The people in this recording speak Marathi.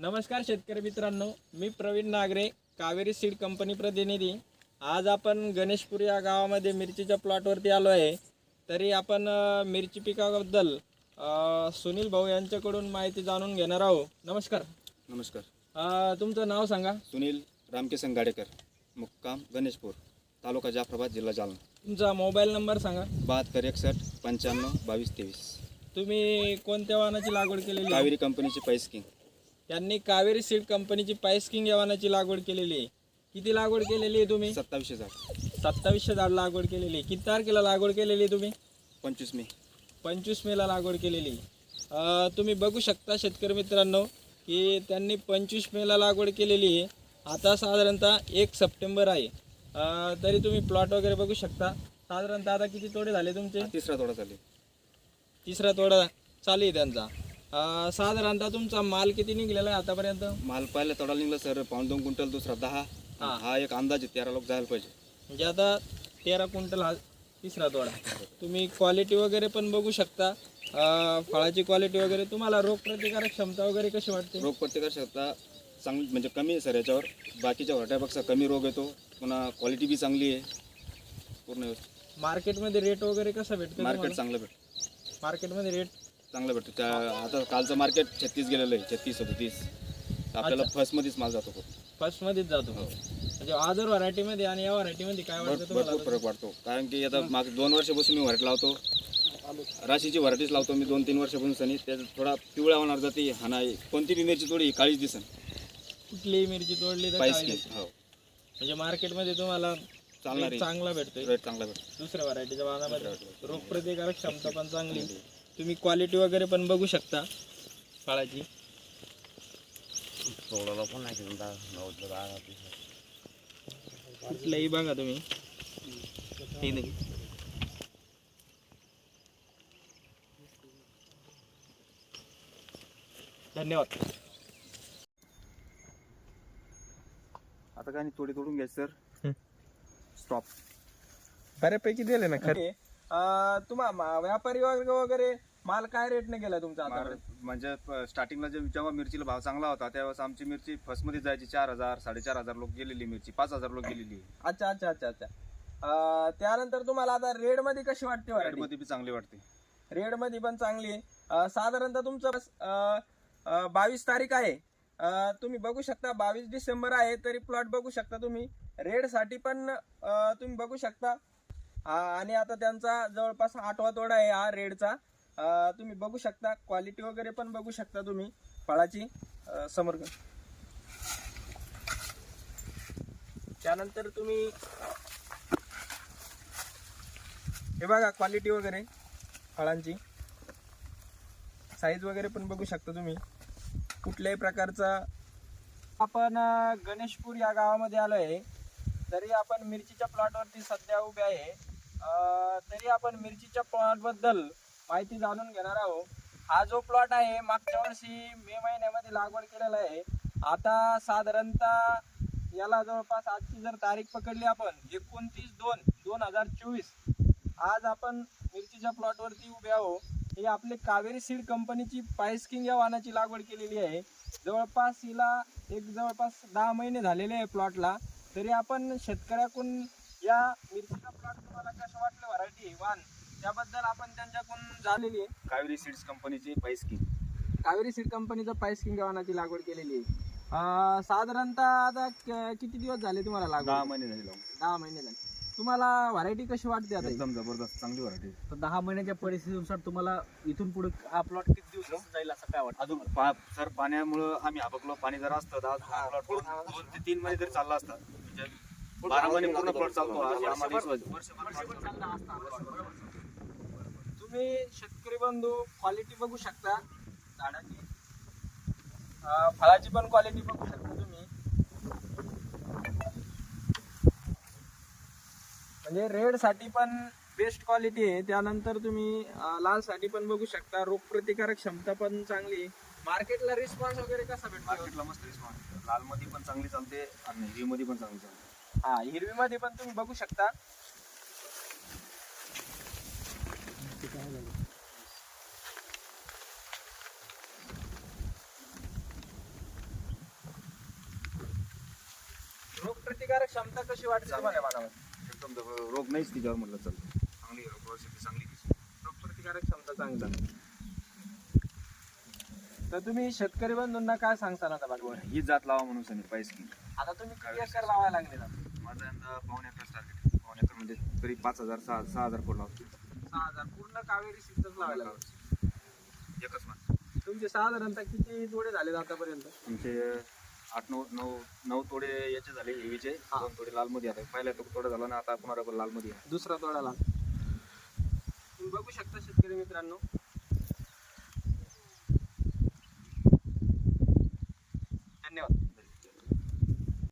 नमस्कार शेतकरी मित्रांनो मी प्रवीण नागरे कावेरी सीड कंपनी प्रतिनिधी. आज आपण गणेशपूर या गावामध्ये मिरचीच्या प्लॉटवरती आलो आहे. तरी आपण मिरची पिकाबद्दल सुनील भाऊ यांच्याकडून माहिती जाणून घेणार आहोत. नमस्कार. नमस्कार. अ, तुमचं नाव सांगा. सुनील रामकिसन गाडेकर मुक्काम गणेशपूर तालुका जाफराबाद जिल्हा जालना. तुमचा मोबाईल नंबर सांगा. बहात्तर एकसष्ट पंच्याण्णव बावीस तेवीस. तुम्ही कोणत्या वाहनाची लागवड केलेली आहे? कावेरी कंपनीची पैसकिंग त्यांनी कावेरी सीड कंपनीची पायस्किंग या लागवड केलेली आहे. किती लागवड केलेली आहे तुम्ही? सत्तावीसशे झाड. सत्तावीसशे झाड लागवड केलेली आहे. किती तारखेला लागवड केलेली आहे तुम्ही? पंचवीस मे. पंचवीस मेला लागवड केलेली अ, तुम्ही बघू शकता शेतकरी मित्रांनो की त्यांनी पंचवीस मेला लागवड केलेली आहे. आता साधारणतः एक सप्टेंबर आहे. तरी तुम्ही प्लॉट वगैरे बघू शकता. साधारणतः आता किती तोडे झाले तुमचे? तिसरा थोडा चालेल तिसरा तोडा चालू आहे त्यांचा. अ, साधारणतः तुमचा माल किती निघलेला आहे आतापर्यंत? माल पहिला तोडा निघला सर. पाऊण दोन क्विंटल दुसरा दहा. हा. एक अंदाज आहे तेरा लोक जायला पाहिजे. म्हणजे आता तेरा क्विंटल हा तिसरा तोडा. तुम्ही क्वालिटी वगैरे पण बघू शकता. अ, फळाची क्वालिटी वगैरे तुम्हाला रोग प्रतिकारक क्षमता वगैरे कशी वाटते? रोग प्रतिकार शकता चांगली म्हणजे कमी आहे सर याच्यावर. बाकीच्या व्हराट्यापेक्षा कमी रोग येतो. पुन्हा क्वालिटी बी चांगली आहे. पूर्ण व्यवस्थित. मार्केटमध्ये रेट वगैरे कसा भेटतो मार्केट चांगलं भेटतं. मार्केटमध्ये रेट चांगलं भेटतं. त्या आता कालचं मार्केट छत्तीस गेलेलं आहे. छत्तीस सदतीस. आपल्याला फर्स्टमध्येच माल जातो खूप फर्स्ट मध्येच जातो म्हणजे अदर व्हरायटीमध्ये आणि या व्हरायटीमध्ये काय वाटतं तुम्हाला? भरपूर फरक पडतो कारण की आता माग दोन वर्षापासून मी व्हरायटी लावतो. राशीची व्हरायटीज लावतो मी दोन तीन वर्षापासून सनी. त्यात थोडा पिवळा होणार जाते हा नाही. कोणती बी मिरची थोडी काळीच दिसन. कुठलीही मिरची तोडली तर? हो. म्हणजे मार्केटमध्ये तुम्हाला चालणार rate चांगला भेटतोय. रेट चांगला भेटतो. दुसऱ्या व्हरायटीच्या वाहनामध्ये रोग प्रतिकारक क्षमता पण चांगली. तुम्ही क्वालिटी वगैरे पण बघू शकता फळाची. कुठलंही बघा तुम्ही. हे नाही. धन्यवाद. आता काय नाही थोडी तोडून हं. सर. स्टॉप बऱ्यापैकी दिले ना खरे तुम्हा व्यापारी वर्ग वगैरे माल काय रेटने गेला तुमचा आता? म्हणजे स्टार्टिंगला जे जेव्हा मिरचीला भाव चांगला होता त्यावेळेस आमची मिरची फर्स्टमध्ये जायची चार हजार साडेचार हजार लोक गेलेली मिरची पाच हजार लोक गेलेली. अच्छा अच्छा अच्छा अच्छा. अं, त्यानंतर तुम्हाला आता रेडमध्ये कशी वाटते variety? मध्ये बी चांगली वाटते. रेडमध्ये पण चांगली. आहे अं, साधारणतः तुमचं बावीस तारीख आहे. अं, तुम्ही बघू शकता बावीस डिसेंबर आहे तरी प्लॉट बघू शकता तुम्ही. रेडसाठी पण अं, तुम्ही बघू शकता. आ- आणि आता त्यांचा जवळपास आठवा तोडा आहे हा रेडचा तुम्ही बघू शकता. क्वालिटी वगैरे पण बघू शकता तुम्ही फळाची. समोर त्यानंतर तुम्ही हे बघा क्वालिटी वगैरे फळांची. साईज वगैरे पण बघू शकता तुम्ही. कुठल्याही प्रकारचा आपण गणेशपूर या गावामध्ये आलो आहे तरी आपण मिरचीच्या प्लॉटवरती सध्या उभे आहे. तरी आपण मिरचीच्या प्लॉटबद्दल माहिती जाणून घेणार आहोत. हा जो प्लॉट आहे मागच्या वर्षी मे महिन्यामध्ये लागवड केलेला आहे. आता साधारणतः याला जवळपास आजची जर तारीख पकडली आपण एकोणतीस दोन दोन हजार चोवीस आज आपण मिरचीच्या प्लॉटवरती उभे आहो ही आपली कावेरी सीड कंपनीची पायस्किंग या वाहनाची लागवड केलेली आहे. जवळपास हिला एक जवळपास दहा महिने झालेले आहे प्लॉटला तरी आपण शेतकऱ्याकडून या मिरचीचा प्लॉट तुम्हाला कसं वाटलं? व्हरायटी वाण त्याबद्दल आपण त्यांच्याकडून झालेली आहे. कावेरी सीड्स कंपनीची पैसकी कावेरी सीड कंपनीचं पायस्किंग या वाहनाची लागवड केलेली आहे. अं, साधारणतः आता क- किती दिवस झाले तुम्हाला दहा लागवड महिने झाले लावून दहा महिने झाले. तुम्हाला व्हरायटी कशी वाटते आता ही? एकदम जबरदस्त चांगली व्हरायटी तर दहा महिन्याच्या परिस्थितीनुसार तुम्हाला इथून पुढे हा प्लॉट किती दिवस जाईल असं काय वाटतं अजून पा- सर पाण्यामुळं आम्ही आबकलो पाणी जर असतं तर आज हा plot दोन दोन ते तीन महिने तरी चालला असता. म्हणजे बारा महिने पूर्ण प्लॉट चालतो आम्हाला विश्वास आहे. तुम्ही शेतकरी बंधू क्वालिटी बघू शकता झाडाची. फळाची पण क्वालिटी बघू शकता तुम्ही. म्हणजे रेडसाठी पण बेस्ट क्वालिटी आहे. त्यानंतर तुम्ही लाल साठी पण बघू शकता. रोग प्रतिकारक क्षमता पण चांगली मार्केटला रिस्पॉन्स वगैरे कसा भेटतो? मार्केटला मस्त रिस्पॉन्स लाल मध्ये पण चांगली चालते आणि हिरवी मध्ये पण चांगली चालते. हा हिरवी मध्ये पण तुम्ही बघू शकता. रोगप्रतिकारक क्षमता कशी वाटते तुम्हाला बागामध्ये एकदम जब- रोग नाहीच तिच्यावर म्हटलं चालतं. चांगली परिस्थिती चांगली रोगप्रतिकारक क्षमता चांगली आहे. तर तुम्ही शेतकरी बंधूंना काय सांगता आता बागवड ही जात लावा म्हणून सांगितलं पाहिजे की. आता तुम्ही किती एकर लावायला लागले ना माझा यंदा पावणे एकर टार्गेट पावणे एकर म्हणजे तरी पाच हजार सहा सहा हजार फूट लावतो. सहा हजार. पूर्ण कावेरी सीटच लावायला लागले. एकच मान तुमचे साधारणतः किती जोडे झाले आतापर्यंत? तुमचे आठ नऊ नऊ नऊ तोडे याचे झाले हेवीचे. हा. दोन तोडे लाल मध्ये आता पहिला तो तोडा झाला ना आता पुन्हा लाल मध्ये दुसरा तोडाला तुम्ही बघू शकता शेतकरी मित्रांनो